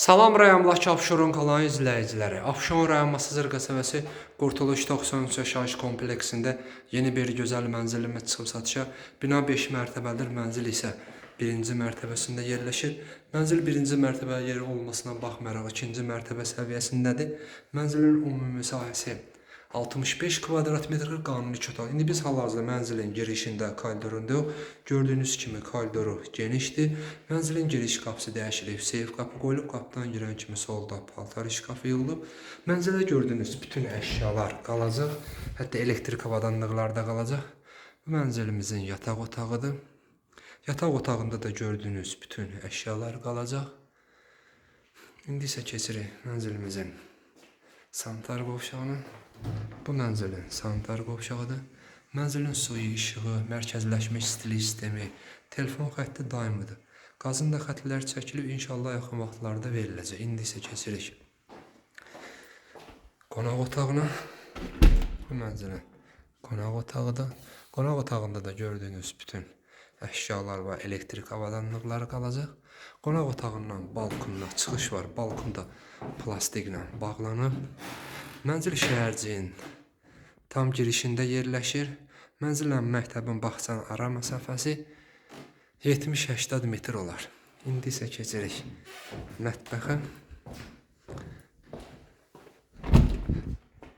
Salam rayonundakı Abşeron qalanı izləyiciləri. Abşeron rayon Masazır qəsəbəsi Qurtuluş 93 yaşayış kompleksində yeni bir gözəl mənzilimiz çıxıb satışa. Bina 5 mərtəbədir, mənzil isə 1-ci mərtəbəsində yerləşir. Mənzil 1-ci mərtəbə yeri olmasına baxmayaraq 2-ci mərtəbə səviyyəsindədir. Mənzilin ümumi sahəsi 65 kvadrat metr qanuni otaq. İndi biz hal-hazırda mənzilin girişində koridorundayıq. Gördüyünüz kimi koridoru genişdir. Mənzilin giriş qapısı dəyişilib. Seyf qapı qoyulub. Qapıdan girən kimi solda paltar şkafı yığılıb. Mənzilə gördüyünüz bütün əşyalar qalacaq. Hətta elektrik avadanlıqlar da qalacaq. Bu mənzilimizin yataq otağıdır. Yataq otağında da gördüyünüz bütün əşyalar qalacaq. İndi isə keçirik mənzilimizin sanitar qovşağına. Bu mənzilin sanitar qovşağıdır. Mənzilin suyu, işığı, mərkəzləşmiş istilik sistemi, telefon xətti daimidir. Qazın da xətlər çəkilib, inşallah yaxın vaxtlarda veriləcək. İndi isə keçirik qonaq otağına. Bu mənzilin qonaq otağıdır. Qonaq otağında da gördüyünüz bütün əşyalar və elektrik avadanlıqları qalacaq. Qonaq otağından balkonuna çıxış var. Balkonda plastiklə bağlanıb. Mənzil şəhərciyin tam girişində yerləşir. Mənzillə məktəbin bağçanın ara məsafəsi 70-80 metr olar. İndi isə keçirik mətbəxə.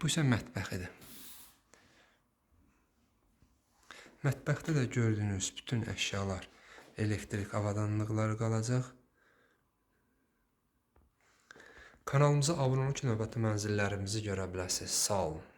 Bu isə mətbəxidir. Mətbəxdə də gördüyünüz bütün əşyalar, elektrik avadanlıqları qalacaq. Kanalımıza abunə olun ki, növbəti mənzillərimizi görə biləsiniz. Sağ olun.